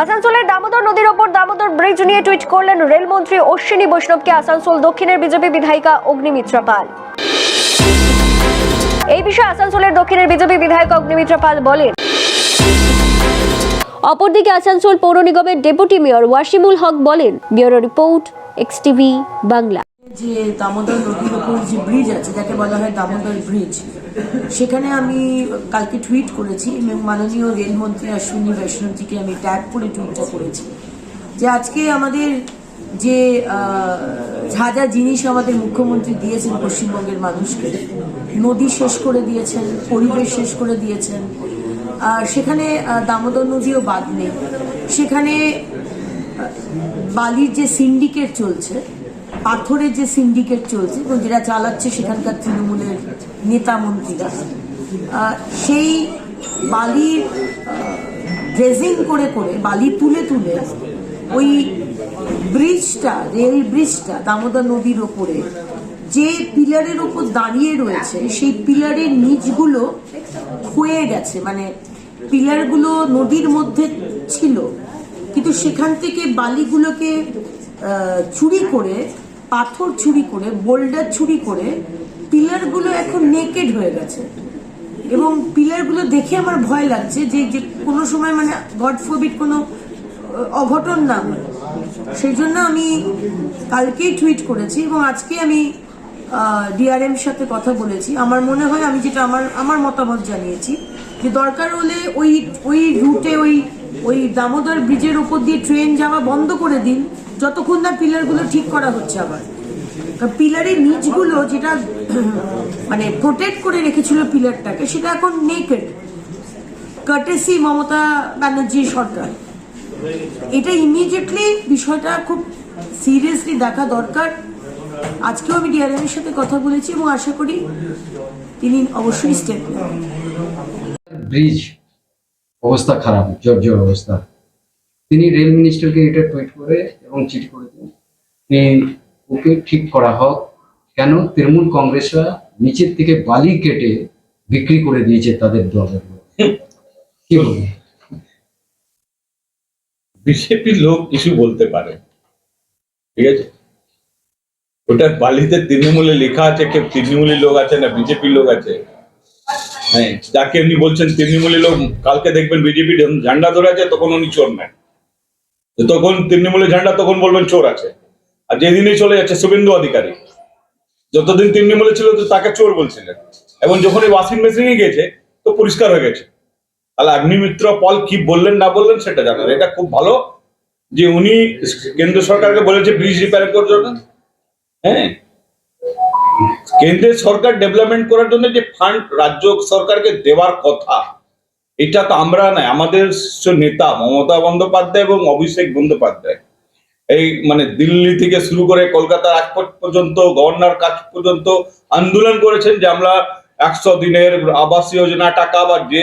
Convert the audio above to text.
আসানসোলের দামোদর নদীর ওপর দামোদর ব্রিজ নিয়ে টুইট করলেন রেলমন্ত্রী অশ্বিনী বৈষ্ণবকে আসানসোল দক্ষিণের বিজেপি বিধায়িকা অগ্নিমিত্রা পাল। এই বিষয়ে আসানসোলের দক্ষিণের বিজেপি বিধায়ক অগ্নিমিত্রা পাল বলেন, অপরদিকে আসানসোল পৌর নিগমের ডেপুটি মেয়র ওয়াসিমুল হক বলেন, bureau report, X TV, Bangla. যে দামোদর নদীর উপর যে ব্রিজ আছে, যাকে বলা হয় দামোদর ব্রিজ সেখানে আমি কালকে টুইট করেছি এবং মাননীয় রেলমন্ত্রী অশ্বিনী বৈষ্ণবজিকে আমি ট্যাগ করে টুইটটা করেছি যে আজকে আমাদের যে যা যা জিনিস আমাদের মুখ্যমন্ত্রী দিয়েছেন পশ্চিমবঙ্গের মানুষকে, নদী শেষ করে দিয়েছেন, পরিবেশ শেষ করে দিয়েছেন, আর সেখানে দামোদর নদীও বাদ নেই, সেখানে বালির যে সিন্ডিকেট চলছে পাথরের যে সিন্ডিকেট চলছে এবং যেটা চালাচ্ছে সেখানকার তৃণমূলের নেতা মন্ত্রীরা সেই বালির ড্রেজিং করে করে, বালি তুলে তুলে ওই ব্রিজটা রেল ব্রিজটা দামোদর নদীর ওপরে যে পিলারের ওপর দাঁড়িয়ে রয়েছে, সেই পিলারের নিচগুলো ক্ষয়ে গেছে। মানে পিলারগুলো নদীর মধ্যে ছিল, কিন্তু সেখান থেকে বালিগুলোকে চুরি করে পাথর ছুরি করে, বোল্ডার ছুরি করে, পিলারগুলো এখন নেকেড হয়ে গেছে। এবং পিলারগুলো দেখে আমার ভয় লাগছে যে যে কোনো সময় মানে গড ফরবিট কোনো অঘটন না হয়। সেই জন্য আমি কালকেই টুইট করেছি এবং আজকে আমি ডিআরএম সাথে কথা বলেছি। আমার মনে হয় আমি যেটা আমার আমার মতামত জানিয়েছি, যে দরকার হলে ওই ওই রুটে ওই ওই দামোদর ব্রিজের উপর দিয়ে ট্রেন যাওয়া বন্ধ করে দিন। যতক্ষণ না পিলারগুলো ঠিক করা হচ্ছে আবার। পিলারের নিচগুলো যেটা মানে প্রোটেক্ট করে রেখেছিল পিলারটাকে, সেটা এখন নেকেড কার্টেসি মমতা ব্যানার্জির সরকার। এটা ইমিডিয়েটলি বিষয়টা খুব সিরিয়াসলি দেখা দরকার। আজকেও আমি ডিআরএম এর সাথে কথা বলেছি এবং আশা করি তিনি অবশ্যই স্টেপ নেবেন ব্রিজ, অবস্থা খারাপ, জর্জর অবস্থা। তিনি রেল মিনিস্টারকে এটা টুইট করে এবং চিঠি করে দিন ওকে ঠিক করা হোক, কেন? তৃণমূল কংগ্রেসরা নিচের থেকে বালি কেটে বিক্রি করে দিয়েছে তাদের দলের লোক। কি বলব? বিজেপির লোক কিছু বলতে পারে। ঠিক আছে? ওটা বালিতে তৃণমূলে লেখা আছে কে তৃণমূলী লোক আছে না বিজেপির লোক আছে? হ্যাঁ যাকে উনি বলছেন তৃণমূলী লোক, কালকে দেখবেন বিজেপি ঝান্ডা ধরে আছে, তখন উনি চোর তো তখন তৃণমূলের ঝান্ডা তখন বলবেন চোর আছে। আর যেদিনই চলে যাচ্ছে, শুভেন্দু অধিকারী। যতদিন তৃণমূলে ছিল, তো তাকে চোর বলছিলেন। এবং যখন এই ওয়াশিং মেশিনে গেছে তো পরিষ্কার হয়ে গেছে। তাহলে অগ্নিমিত্র পল কি বললেন, না বললেন, সেটা জানার এটা খুব ভালো যে উনি কেন্দ্র সরকারকে বলেছে, ব্রিজ রিপেয়ার করার জন্য। হ্যাঁ? কেন্দ্রের সরকার ডেভেলপমেন্ট করার জন্য যে ফান্ড রাজ্য সরকারকে দেওয়ার কথা এটা তো আমরা নাই আমাদের নেতা মমতা বন্দ্যোপাধ্যায় এবং অভিষেক বন্দ্যোপাধ্যায়। এই মানে দিল্লি থেকে শুরু করে কলকাতার আগ পর্যন্ত, গভর্নর কাজ পর্যন্ত আন্দোলন করেছেন যে আমরা একশো দিনের আবাস যোজনা, টাকা বা যে